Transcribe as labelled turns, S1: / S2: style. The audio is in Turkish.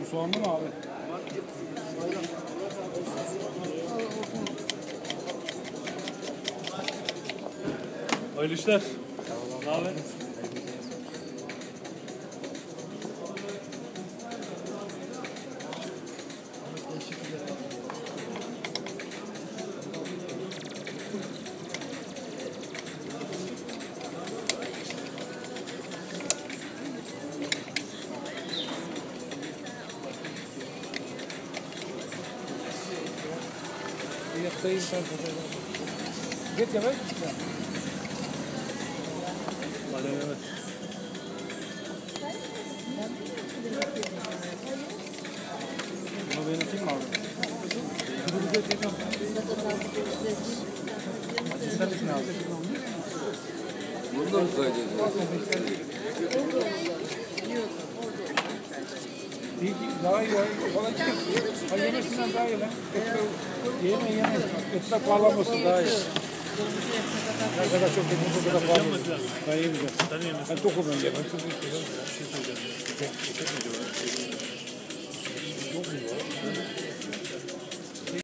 S1: Bu soğan mı abi?
S2: Hayırlı işler. Ne haber?
S1: Yaktayım sen. Git yemek.
S2: Hadi evet.
S1: Bunu benim kim mi abi? Bunu de diyeceğim. Sen misin abi?
S3: Bunu da mı kaydediyorsun?
S1: İyi ki daha iyi. Valla çıkın. Ay yemesinden daha iyi lan. Ekmek yeme yeme. Ekmek bağlaması daha iyi. Ne kadar çok yediğiniz o kadar bağlaması. Ben yemeyeceğim.
S2: Sen yemezsin.
S1: Ben tokum önce. Ben çok
S2: Bir şey söyleyeceğim. Çok mu var?